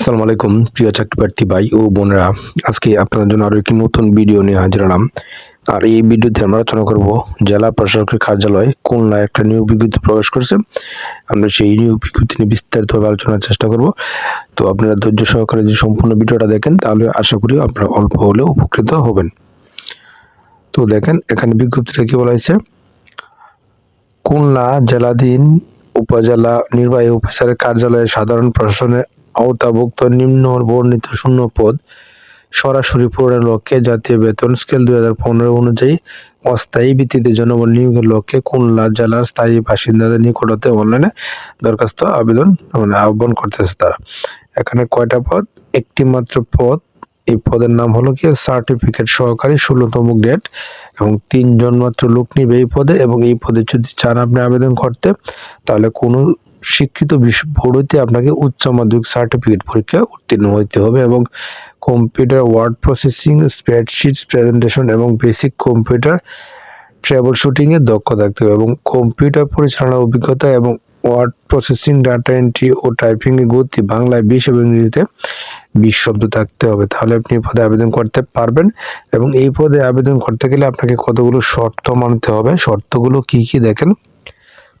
আসসালামু আলাইকুম, প্রিয় চাকরি প্রার্থী ভাই ও বোনেরা। আজকে আপনাদের জন্য আরও একটি নতুন ভিডিও নিয়ে হাজির হলাম। আর এই ভিডিওতে আমরা আলোচনা করব জেলা প্রশাসকের কার্যালয় খুলনায় একটা নিয়োগ বিজ্ঞপ্তি প্রকাশ করেছে। আমরা সেই নিয়োগ বিজ্ঞপ্তি নিয়ে বিস্তারিতভাবে আলোচনার চেষ্টা করব। তো আপনারা ধৈর্য সহকারে যদি সম্পূর্ণ ভিডিওটা দেখেন, তাহলে আশা করি আপনারা অল্প হলেও উপকৃত হবেন। তো দেখেন, এখানে বিজ্ঞপ্তিটা কি বলা হয়েছে? খুলনা জেলাধীন উপজেলা নির্বাহী অফিসারের কার্যালয়ে সাধারণ প্রশাসনের আওতাভুক্ত নিম্ন বর্ণিত শূন্য পদ সরাসরি পূরণের লক্ষ্যে জাতীয় বেতন স্কেল দুই হাজার পনেরো অনুযায়ী অস্থায়ী ভিত্তিতে জনবল নিয়োগের লক্ষ্যে খুলনা জেলার স্থায়ী বাসিন্দাদের নিকট হতে অনলাইনে দরখাস্ত আবেদন মানে আহ্বান করতেছে তারা। এখানে কয়টা পদ? একটি মাত্র পদ। এই পদের নাম হলো কি? সার্টিফিকেট সহকারী ষোলোতম গ্রেড এবং তিনজন মাত্র লোক নিবে এই পদে এবং এই পদে যদি চান আপনি আবেদন করতে, তাহলে কোনো শিক্ষিত বোর্ডতে আপনাকে উচ্চ মাধ্যমিক সার্টিফিকেট পরীক্ষা উত্তীর্ণ হইতে হবে এবং computer word processing spreadsheet presentation এবং বেসিক কম্পিউটার ট্রাবল শুটিংয়ে দক্ষ থাকতে হবে এবং কম্পিউটার পরিচালনার অভিজ্ঞতা এবং ওয়ার্ড প্রসেসিং ডাটা এন্ট্রি ও টাইপিং এর গতি বাংলায় বিশ এবং ইংরেজিতে বিশ শব্দ থাকতে হবে। তাহলে আপনি এই পদে আবেদন করতে পারবেন এবং এই পদে আবেদন করতে গেলে আপনাকে কতগুলো শর্ত মানতে হবে? শর্তগুলো কি কি দেখেন?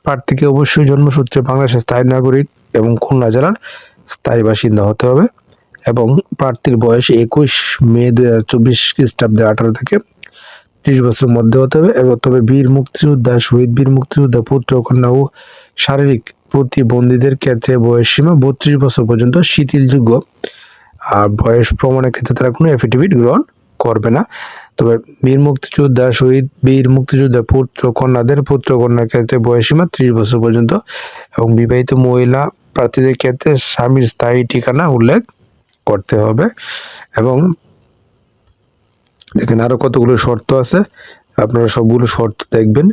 প্রার্থীকে অবশ্যই জন্মসূত্রে বাংলাদেশের স্থায়ী নাগরিক এবং খুলনা জেলার স্থায়ী বাসিন্দা হতে হবে এবং প্রার্থীর বয়স একুশ মে দু হাজার চব্বিশ খ্রিস্টাব্দে আঠারো থেকে ত্রিশ বছরের মধ্যে হতে হবে এবং তবে বীর মুক্তিযোদ্ধা, শহীদ বীর মুক্তিযোদ্ধা, পুত্র কন্যা ও শারীরিক প্রতিবন্ধীদের ক্ষেত্রে বয়স সীমা বত্রিশ বছর পর্যন্ত শিথিলযোগ্য। আর বয়স প্রমাণের ক্ষেত্রে তারা কোনো এফিডেভিট গ্রহণ করবে না। তবে বীর মুক্তিযোদ্ধা শহীদ বীর মুক্তিযোদ্ধা পুত্র কন্যাদের পুত্র কন্যার ক্ষেত্রে বয়সীমা ত্রিশ বছর পর্যন্ত এবং বিবাহিত মহিলা প্রার্থীদের ক্ষেত্রে স্বামীর স্থায়ী ঠিকানা উল্লেখ করতে হবে। এবং দেখেন আরও কতগুলো শর্ত আছে। আপনারা সবগুলো শর্ত দেখবেন,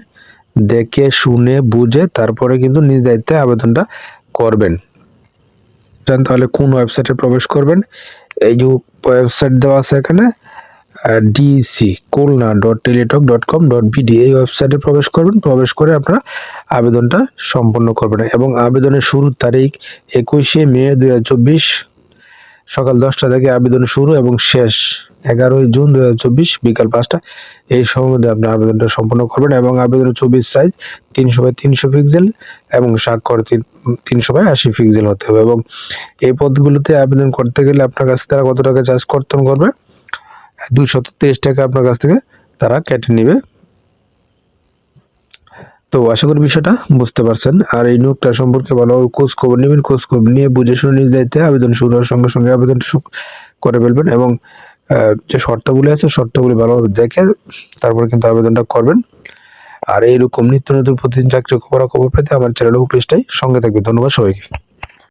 দেখে, শুনে, বুঝে, তারপরে কিন্তু নিজ দায়িত্বে আবেদনটা করবেন। তাহলে কোন ওয়েবসাইটে প্রবেশ করবেন? এই যে ওয়েবসাইট দেওয়া আছে এখানে DC Khulna dot Teletalk dot com dot BD এই ওয়েবসাইটে প্রবেশ করবেন। প্রবেশ করে আপনারা আবেদনটা সম্পন্ন করবেন এবং আবেদনের শুরুর তারিখ একুশে মে দুই সকাল দশটা থেকে আবেদন শুরু এবং শেষ এগারোই জুন চব্বিশ বিকাল পাঁচটা। এই সময়ের মধ্যে আপনি আবেদনটা সম্পন্ন করবেন এবং আবেদনের চব্বিশ সাইজ তিনশো বাই তিনশো পিক্সেল এবং স্বাক্ষর তিন তিনশো বাই আশি পিক্সেল হতে হবে এবং এই পদগুলোতে আবেদন করতে গেলে আপনার কাছে তারা কত টাকা চার্জ কর্তন করবে দুইশত তেইশ টাকা আপনার কাছ থেকে তারা কেটে নেবে। তো আশা করি বিষয়টা বুঝতে পারছেন। আর এই সম্পর্কে ভালো খোঁজ খবর নেবেন, খোঁজ খবর নিয়ে বুঝে শুনে নিজ দায়িত্বে আবেদন শুরু হওয়ার সঙ্গে সঙ্গে আবেদনটা করে ফেলবেন এবং যে শর্তগুলি আছে শর্তগুলি ভালোভাবে দেখে তারপরে কিন্তু আবেদনটা করবেন। আর এইরকম নিত্য নতুন প্রতিদিন চাকরি খবর খবর পেতে আমার চ্যানেল পেজটাই সঙ্গে থাকবে ধন্যবাদ সবাইকে।